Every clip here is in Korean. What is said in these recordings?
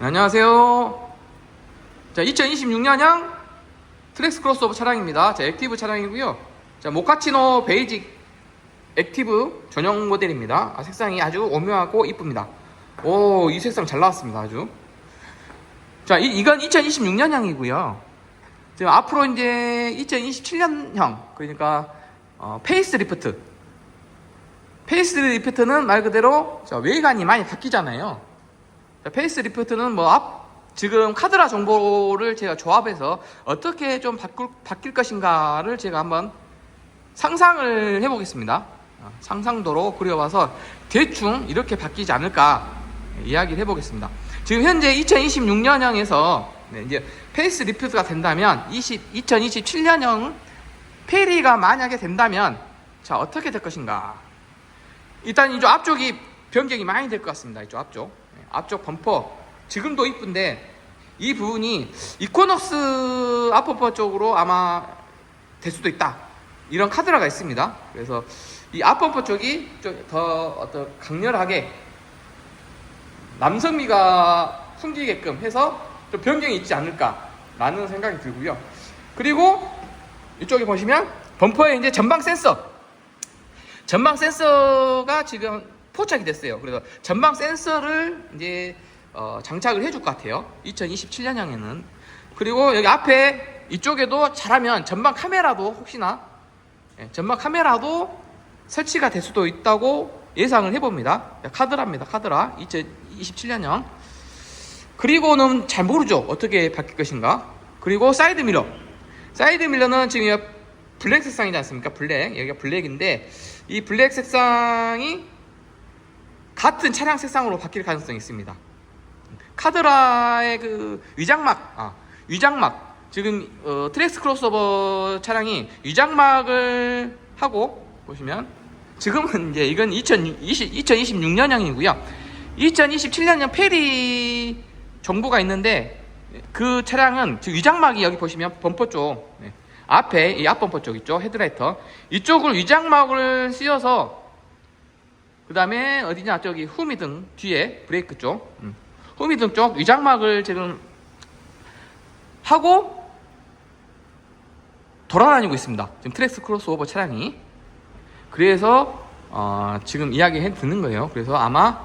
네, 안녕하세요. 자, 2026년형 트렉스 크로스오버 차량입니다. 자, 액티브 차량이고요. 자, 모카치노 베이직 액티브 전용 모델입니다. 아, 색상이 아주 오묘하고 이쁩니다. 오, 이 색상 잘 나왔습니다. 아주. 자, 이, 이건 2026년형이고요. 지금 앞으로 이제 2027년형, 그러니까 어, 페이스 리프트. 페이스 리프트는 말 그대로 자, 외관이 많이 바뀌잖아요. 자, 페이스 리프트는 뭐 앞, 지금 카드라 정보를 제가 조합해서 어떻게 좀 바꿀, 바뀔 것인가를 제가 한번 상상을 해보겠습니다. 어, 상상도로 그려봐서 대충 이렇게 바뀌지 않을까 이야기를 해보겠습니다. 지금 현재 2026년형에서 이제 페이스 리프트가 된다면 20, 2027년형 페리가 만약에 된다면 자 어떻게 될 것인가? 일단 이쪽 앞쪽이 변경이 많이 될 것 같습니다. 이쪽 앞쪽 네, 앞쪽 범퍼 지금도 이쁜데 이 부분이 이코넉스 앞범퍼 쪽으로 아마 될 수도 있다. 이런 카드라가 있습니다. 그래서 이 앞범퍼 쪽이 좀 더 어떤 강렬하게 남성미가 풍기게끔 해서 좀 변경이 있지 않을까라는 생각이 들고요. 그리고 이쪽에 보시면 범퍼에 이제 전방 센서 전방 센서가 지금 포착이 됐어요. 그래서 전방 센서를 이제 어, 장착을 해줄 것 같아요. 2027년형에는 그리고 여기 앞에 이쪽에도 잘하면 전방 카메라도 혹시나 예, 전방 카메라도 설치가 될 수도 있다고 예상을 해봅니다. 카드라입니다. 카드라 2027년형. 그리고는 잘 모르죠. 어떻게 바뀔 것인가. 그리고 사이드 미러. 사이드 미러는 지금 블랙 색상이지 않습니까? 블랙. 여기가 블랙인데 이 블랙 색상이 같은 차량 색상으로 바뀔 가능성이 있습니다. 카드라의 그 위장막, 아, 위장막. 지금 어, 트렉스 크로스오버 차량이 위장막을 하고 보시면 지금은 이제 이건 2020, 2026년형이고요. 2027년형 페리 정보가 있는데 그 차량은 지금 위장막이 여기 보시면 범퍼 쪽 네, 앞에 이 앞범퍼 쪽 있죠 헤드라이터 이쪽을 위장막을 씌워서 그 다음에 어디냐? 저기 후미등 뒤에 브레이크 쪽. 음, 후미등 쪽 위장막을 지금 하고 돌아다니고 있습니다. 지금 트렉스 크로스오버 차량이. 그래서 어, 지금 이야기 해 듣는 거예요. 그래서 아마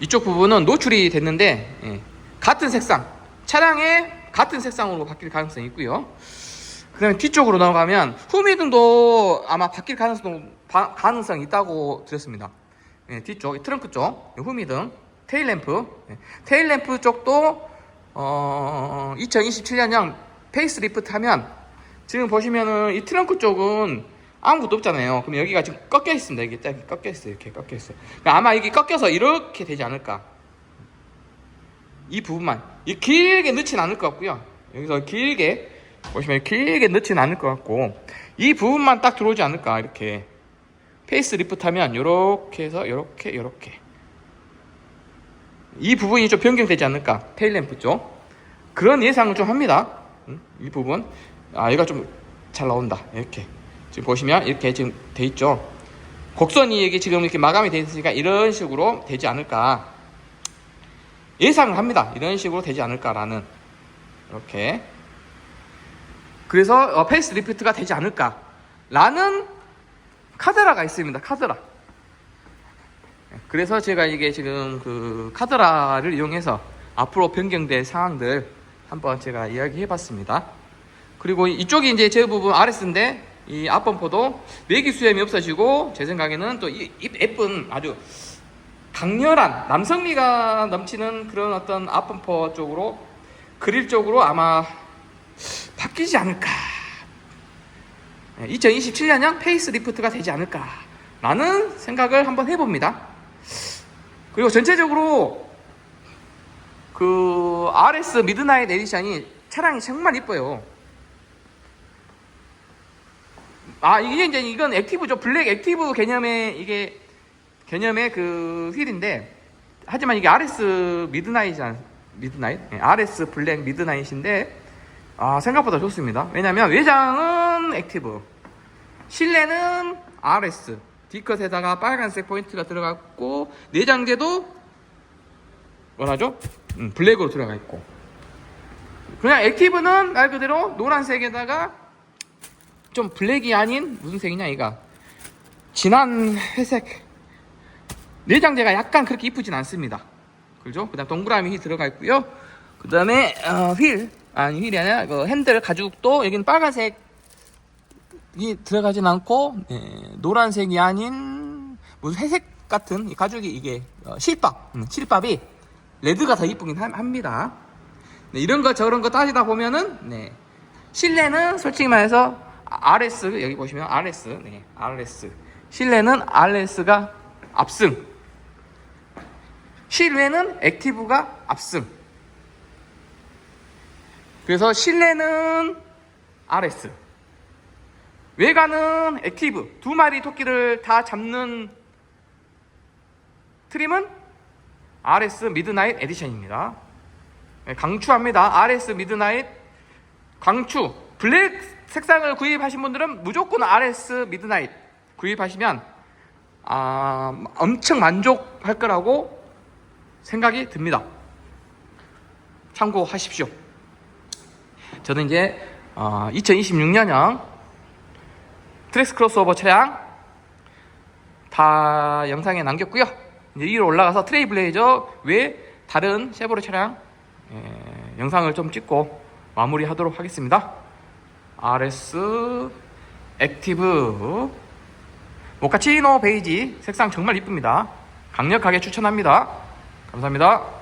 이쪽 부분은 노출이 됐는데 예, 같은 색상. 차량의 같은 색상으로 바뀔 가능성이 있고요. 그 다음에 뒤쪽으로 넘어가면 후미등도 아마 바뀔 가능성, 바, 가능성이 있다고 들었습니다 예, 뒤쪽 트렁크 쪽 후미등 테일 램프 예, 테일 램프 쪽도 어, 2027년형 페이스 리프트 하면 지금 보시면은 이 트렁크 쪽은 아무것도 없잖아요. 그럼 여기가 지금 꺾여 있습니다. 이게 딱 꺾여 있어요. 이렇게 꺾여 있어요. 그러니까 아마 이게 꺾여서 이렇게 되지 않을까. 이 부분만 이 길게 넣진 않을 것 같고요. 여기서 길게 보시면 길게 넣진 않을 것 같고 이 부분만 딱 들어오지 않을까 이렇게 페이스 리프트 하면 이렇게 해서 이렇게 이렇게. 이 부분이 좀 변경되지 않을까? 테일램프 쪽. 그런 예상을 좀 합니다. 음, 이 부분. 아 얘가 좀 잘 나온다. 이렇게. 지금 보시면 이렇게 지금 돼 있죠. 곡선이 이게 지금 이렇게 마감이 돼 있으니까 이런 식으로 되지 않을까. 예상을 합니다. 이런 식으로 되지 않을까라는. 이렇게. 그래서 어, 페이스 리프트가 되지 않을까 라는 카드라가 있습니다. 카드라. 그래서 제가 이게 지금 그 카드라를 이용해서 앞으로 변경될 상황들 한번 제가 이야기해 봤습니다. 그리고 이쪽이 이제 제 부분 RS인데 이 앞범퍼도 내기 수염이 없어지고 제 생각에는 또이 예쁜 아주 강렬한 남성미가 넘치는 그런 어떤 앞범퍼 쪽으로 그릴 쪽으로 아마 바뀌지 않을까. 2027년형 페이스 리프트가 되지 않을까. 라는 생각을 한번 해봅니다. 그리고 전체적으로 그 RS 미드나잇 에디션이 차량이 정말 이뻐요. 아 이게 이제 이건 액티브죠. 블랙 액티브 개념의 이게 개념의 그 휠인데 하지만 이게 RS 미드나잇이 미드나잇 네, RS 블랙 미드나잇인데 아 생각보다 좋습니다. 왜냐면 외장은 액티브, 실내는 RS, D컷에다가 빨간색 포인트가 들어갔고 내장재도 뭐라죠? 음, 블랙으로 들어가 있고. 그냥 액티브는 말 그대로 노란색에다가 좀 블랙이 아닌 무슨 색이냐 이가 진한 회색. 내장재가 약간 그렇게 이쁘진 않습니다. 그죠? 그 다음 동그라미 들어가 있고요. 그 다음에 어, 휠. 아니 휠이 아니라 그 핸들 가죽도 여기는 빨간색 이 들어가진 않고 예, 노란색이 아닌 무슨 회색 같은 이 가죽이 이게 어, 실밥 음, 실밥이 레드가 더 이쁘긴 함- 합니다. 네, 이런 거 저런 거 따지다 보면은 네. 실내는 솔직히 말해서 아- RS 여기 보시면 RS 네, RS 실내는 RS가 압승. 실외는 액티브가 압승. 그래서 실내는 RS 외관은 액티브 두 마리 토끼를 다 잡는 트림은 RS 미드나잇 에디션입니다 네, 강추합니다. RS 미드나잇 강추. 블랙 색상을 구입하신 분들은 무조건 RS 미드나잇 구입하시면 아, 엄청 만족할 거라고 생각이 듭니다. 참고하십시오. 저는 이제 어, 2026년형 트렉스 크로스오버 차량 다 영상에 남겼고요. 이제 위로 올라가서 트레이블레이저 외 다른 쉐보레 차량 예, 영상을 좀 찍고 마무리하도록 하겠습니다. RS 액티브 모카치노 베이지 색상 정말 이쁩니다. 강력하게 추천합니다. 감사합니다.